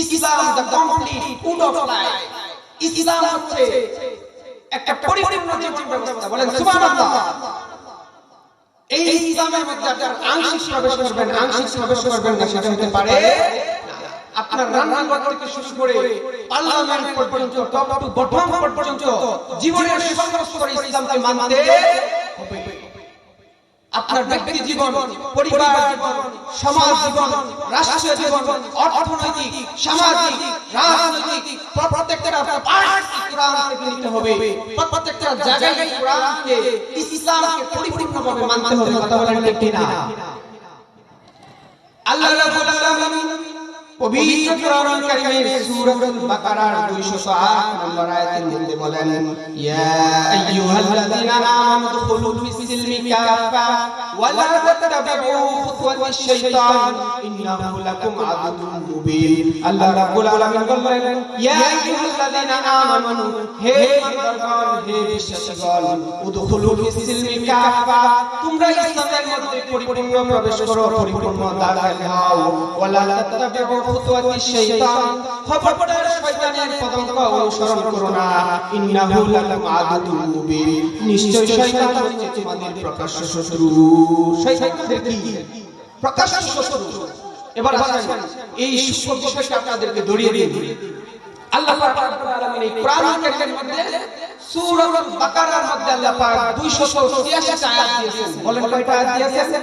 Islam the complete food of life. ইসলাম হচ্ছে একটা পরিপূর্ণ জীবন ব্যবস্থা। বলেন, সুবহানাল্লাহ। এই ইসলামের মধ্যে আপনার আংশিক প্রবেশ করবেন, আংশিক প্রবেশ করবেন না, সেটা হতে পারে আপনার রান্নাঘর থেকে শুরু করে পার্লামেন্ট পর্যন্ত, টপ টু বটম পর্যন্ত জীবনের সমস্ত ইসলামকে মানতে হবে। আপনার ব্যক্তি জীবন পরিবার জীবন সমাজ জীবন রাষ্ট্রীয় জীবন অর্থনৈতিক সামাজিক রাজনৈতিক প্র- প্রত্যেকটা হবে। প্রত্যেকটা জায়গায় কোরআনকে ইসলামকে পরিপূর্ণভাবে মানতে হবে। কথা বলেন ঠিক আল্লাহ রাব্বুল আলামিন পবিত্র কোরআনুল কারীমের সূরাতুল বাকারার 208 নম্বর আয়াতের মধ্যে বলেন ইয়া আইয়ুহাল্লাযীনা আমানু দুখুলু ফিস-সিলমি কাফা ওয়া লা তাত্তাবিউ খুতুওয়াতিশ শাইতান ইন্নাহু লাকুম আদুউম মুবিন। আল্লাহ রাব্বুল আলামিন বললেন ইয়া আইয়ুহাল্লাযীনা আমানু হে ইমানদারগণ হে বিশ্বাসীগণ উদখুলু ফিস-সিলমি কাফা তোমরা ইসলামের মধ্যে পরিপূর্ণ প্রবেশ করো পরিপূর্ণ দাখিল হও। ওয়া লা তাত্তাবিউ এই সূক্ষ্ম দিয়ে আল্লাহ পাক মধ্যে আল্লাহ পাক 286 আয়াত দিয়েছেন। বলেন কয়টা আয়াত দিয়েছেন?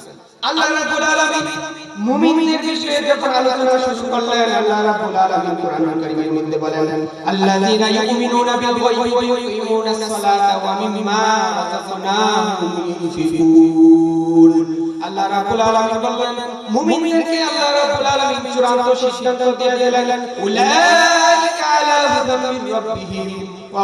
আল্লাহ রাব্বুল আলামিন মুমিনদের বিষয়ে যখন আলোচনা শুরু করলেন, আল্লাহ রাব্বুল আলামিন কোরআনুল কারীমের মধ্যে বলেন, আল্লাযীনা ইউমিনুনা বিল গায়বি ওয়া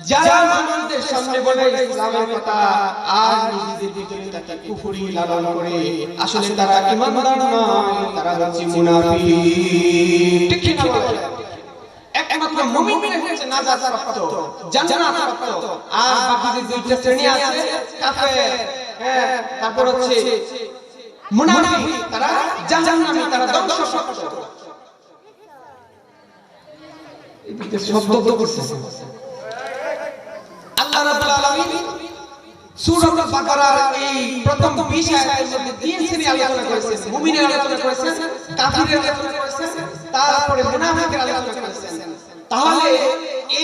যারা মানুষদের সামনে বলে ইসলামের কথা আর নিজেদের ভিতরে তাকে কুফরি লালন করে আসলে তারা ইমানদার নয় তারা হচ্ছে মুনাফিক। ঠিক কি না একমাত্র মুমিন হচ্ছে নাজাত প্রাপ্ত জান্নাত প্রাপ্ত আর বাকি যে দুইটা শ্রেণি আছে কাফের হ্যাঁ তারপর হচ্ছে মুনাফিক তারা জাহান্নামী তারা ধ্বংসপ্রাপ্ত শব্দ তো করছে আল্লাহ রাব্বুল আলামিন সূরা বাকারার এই প্রথম 20 আয়াতের মধ্যে তিন শ্রেণি আলোচনা করেছেন, মুমিনের আলোচনা করেছেন, কাফিরের আলোচনা করেছেন, তারপরে মুনাফিকের আলোচনা করেছেন। তাহলে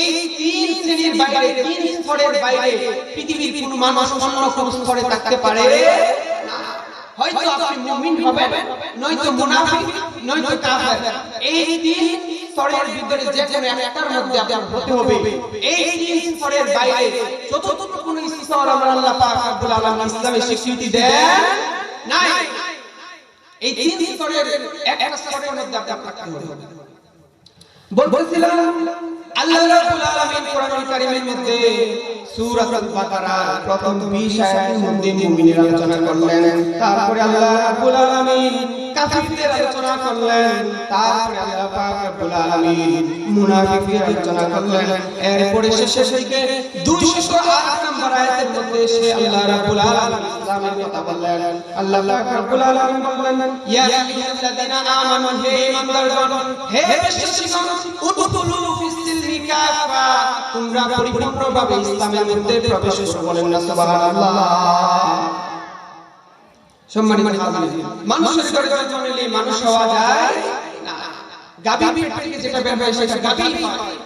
এই তিন শ্রেণির বাইরে, তিন স্তরের বাইরে পৃথিবীর কোন মানুষ অন্য কোন স্তরে থাকতে পারে হয়তো আপনি মুমিন হবেন, নয়তো মুনাফিক, নয়তো কাফের। এই তিন স্তরের ভিতরে যে কোনো একটার মধ্যে আপনার হতে হবে। এই তিন স্তরের বাইরে চতুর্থ কোন স্তর আমরা আল্লাহ পাক রব্বুল আলামিন ইসলামের স্বীকৃতি দেন? নাই। এই তিন স্তরের একটা স্তরের মধ্যে আপনার থাকতে হবে। বলছিলাম, আল্লাহ রাব্বুল আলামিন কোরআনুল কারীমের মধ্যে সূরাতুল বাকারার প্রথম 20 আয়াতের মধ্যে মুমিনের আলোচনা করলেন। তারপরে আল্লাহ রাব্বুল আলামিন আলোচনা করলেন। আল্লাহ আলোচনা করলেন। এরপরে শেষে শেষে 208 নম্বর আয়াতের মধ্যে সে আল্লাহ রাব্বুল আলামিন ইসলামের কথা বললেন। আল্লাহ পাক আলামিন বললেন, ইয়া আইয়ুহাল্লাযীনা আমানু, হে ঈমানদারগণ, হে বিশ্বাসীগণ, উদখুলু ফিস সিলমি কাফা। তোমরা পরিপূর্ণভাবে ইসলামের মধ্যে প্রবেশ করো বলেন না, সুবহানাল্লাহ। সম্মানিত হাজিরিন, মানুষের ঘরে মানুষ হওয়া যায় না। গাভী পেট থেকে যেটা বের হয় সেটা গাভী হয়।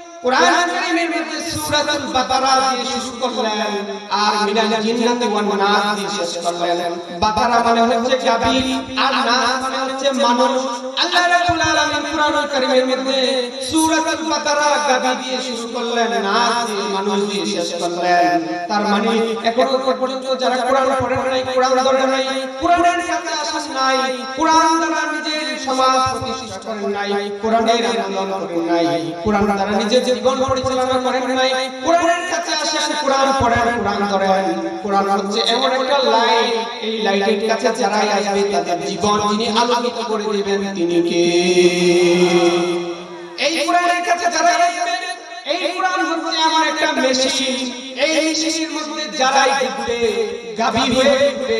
মানে মানে তার মানে যারা সমাজ প্রতিষ্ঠা করেন নাই, কোরআনের আন্দোলন করেন নাই, কোরআন দ্বারা নিজের জীবন পরিচালনা করেন নাই, কোরআনের কাছে আসেন কোরআন পড়েন, কোরআন ধরেন। কোরআন হচ্ছে এমন একটা লাইট এই লাইটের কাছে যারাই আসবে তাদের জীবন যিনি আলোকিত করে দিবেন তিনি কে? এই কোরআনের কাছে যারাই আসবে, এই কোরআন হচ্ছে এমন একটা মেশিন এই মেশিনের মধ্যে যারাই ঢুকবে গাভী হয়ে ঢুকবে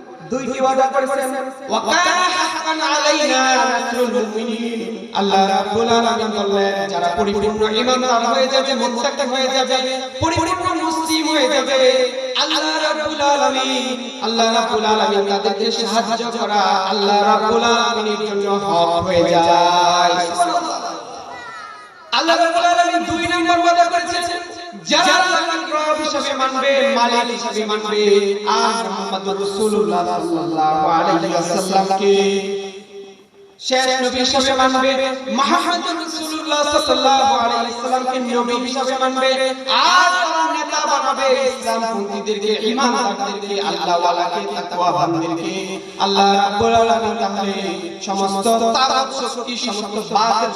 দুইটি ওয়াদা করেছেন ওয়া কানা আলাইনা নাসরুল মুমিনিন। আল্লাহ রাব্বুল আলামিন বললেন, যারা পরিপূর্ণ ঈমানদার হয়ে যাবে, মুত্তাকি হয়ে যাবে, পরিপূর্ণ মুসলিম হয়ে যাবে, আল্লাহ রাব্বুল আলামিন, আল্লাহ রাব্বুল আলামিন তাদেরকে সাহায্য করা আল্লাহ রাব্বুল আলামিনের জন্য হক হয়ে যায়। সুবহানাল্লাহ। আল্লাহ রাব্বুল আলামিন দুই নম্বর ওয়াদা করেছেন, যারা রব হিসেবে মানবে মালিক হিসেবে মানবে। আর মুহাম্মদুর রাসূলুল্লাহ সাল্লাল্লাহু শেষ নবী হিসেবে মানবে রাসূলুল্লাহ সাল্লাল্লাহু আলাইহি ওয়াসাল্লামকে নবী হিসেবে মানবে। আর তারা নেতা বানাবে ইসলামপন্থীদেরকে ঈমানদারদেরকে আল্লাহ ওয়ালাকে তাকওয়াবানদেরকে। আল্লাহ রাব্বুল আলামিন তাহলে সমস্ত তাকত শক্তি, সমস্ত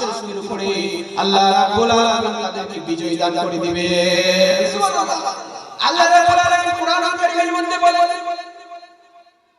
শক্তির উপরে আল্লাহ রাব্বুল আলামিন তাদেরকে বিজয় দান করে দিবে। সুবহানাল্লাহ। আল্লাহ রাব্বুল আলামিন কোরআন কারীমের মধ্যে বলেন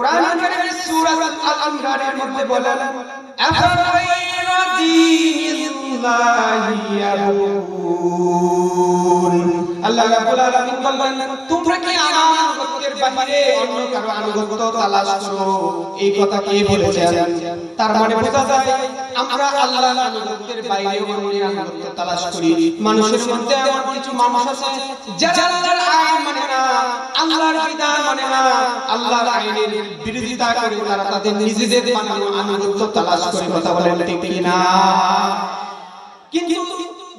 কোরআন কারীমের সূরা আল-ইমরানের মধ্যে বলেন আফাগায়রা দীনিল্লাহি ইয়াবুন মানে মানে মানে কথা বলেন কিন্তু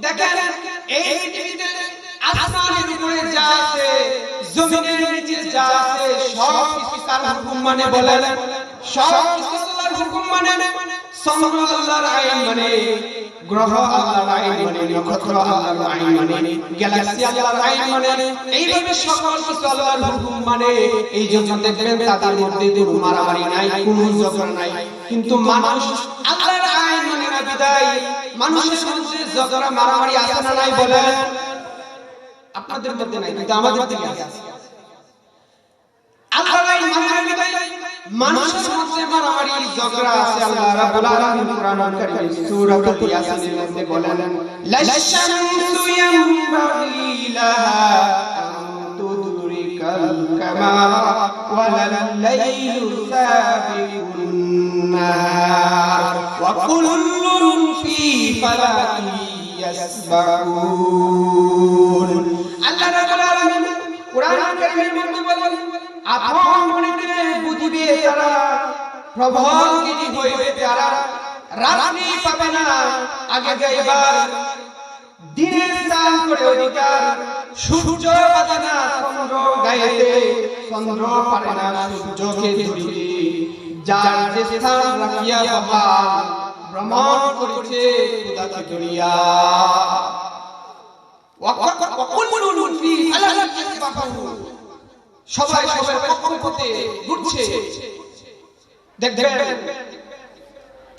দেখেন এই আসমানের উপরে যা আছে, জমিনের নিচে যা আছে, সব কিছু কার হুকুম মানে বলেন। সব কিছু হুকুম মানে আল্লাহর আইন মানে গ্রহ আল্লাহর আইন মানে নক্ষত্র আল্লাহর আইন মানে গ্যালাক্সি আল্লাহর আইন মানে এইভাবে সকল কিছু আল্লাহর হুকুম মানে। এই জন্য দেখবেন তাদের মধ্যে মারামারি নাই, কোনো নাই। কিন্তু মানুষ আল্লাহর আইন মানে না বিদায়। মানুষের মধ্যে ঝগড়া মারামারি আছে না নাই বলেন আপনাদের মধ্যে নাই, কিন্তু আমাদের দিকে আছে। না মানুষের মধ্যে মারামারি ঝগড়া আছে, আল্লাহ রাব্বুল আলামিন কোরআনুল কারীম সূরাতুল ইয়াসিনের মধ্যে বলেন লাশামসু ইয়ামবাগি লাহা আল্লাহ রাব্বুল আলামিন কোরআন কারীমের মধ্যে বলেন আপন মনেতে বুঝিবে তারা প্রবল জ্ঞানী হইবে তারা রাত্রি পাবে না। আগে যাইবার দিনের স্নান করে অধিকার, সূর্য বাজে না, চন্দ্র গায়েতে, চন্দ্র না, সূর্যকে যার যে স্থান রাখিয়া বাবা ভ্রমণ করিছে ওয়াকুল্লুন সবাই সবাই কক্ষপথে ঘুরছে? দেখবেন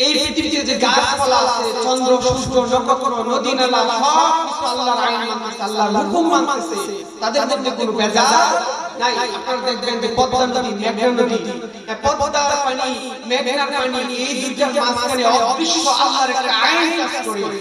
এই পৃথিবীতে যে গাছপালা আছে চন্দ্র সূর্য নক্ষত্র নদী নালা সব কিছু আল্লাহর আইন মানতেছে আল্লাহর হুকুম মানতেছে তাদের মধ্যে কোনো বেজার নাই। আপনারা দেখবেন যে পদ্মা নদী মেঘনা নদী। পদ্মার পানি মেঘনার পানি এই দুইটার মাঝখানে অদৃশ্য আল্লাহর একটা আইন কাজ করে।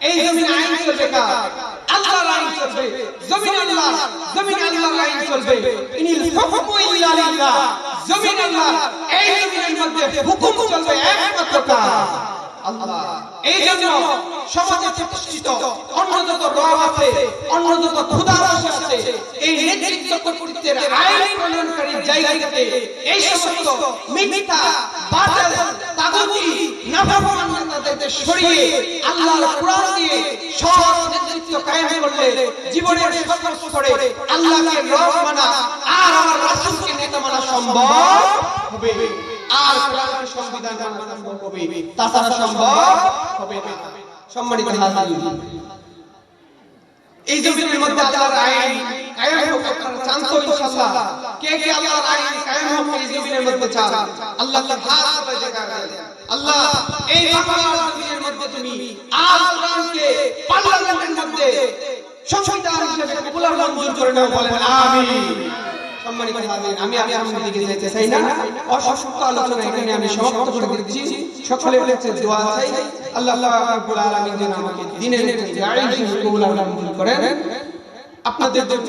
এই জমিনে আইন চলবে কার? আল্লাহর আইন চলবে। জমিন আল্লাহ জমিন আল্লাহর আইন চলবে। ইনিল হুকমু ইল্লা লিল্লাহ। জমিন আল্লাহ এই জমিনের মধ্যে হুকুম চলবে একমাত্র কার? আল্লাহ। এই জন্য সমাজে প্রতিষ্ঠিত অন্য যত রব আছে অন্য যত আছে এই নেতৃত্ব কর্তৃত্বের আইন প্রণয়নকারী জায়গাতে এই সমস্ত মিথ্যা বাতিল তাগুতি নাফরমানদেরকে সরিয়ে আল্লাহর কোরআন দিয়ে সৎ নেতৃত্ব কায়েম করলে জীবনের সর্বস্তরে আল্লাহকে রব মানা আর আমার রাসূলকে নেতা মানা সম্ভব হবে। আর কোরআনকে সংবিধান মানা সম্ভব হবে। তাছাড়া সম্ভব হবে না। সম্মানিত হাজির এই জমিনের মধ্যে আল্লাহর আইন কায়েম হোক আপনারা চান তো ইনশাআল্লাহ। কে কে আল্লাহর আইন কায়েম হোক এই জমিনের মধ্যে চান, আল্লাহ তাআলা হাত করে দেখা দেন। আল্লাহ, এই বাংলার মধ্যে তুমি আল কোরআনকে পার্লামেন্টের মধ্যে সংবিধান হিসেবে পপুলার মঞ্জুর করে নাও, বলেন আমিন। আপনাদের জন্য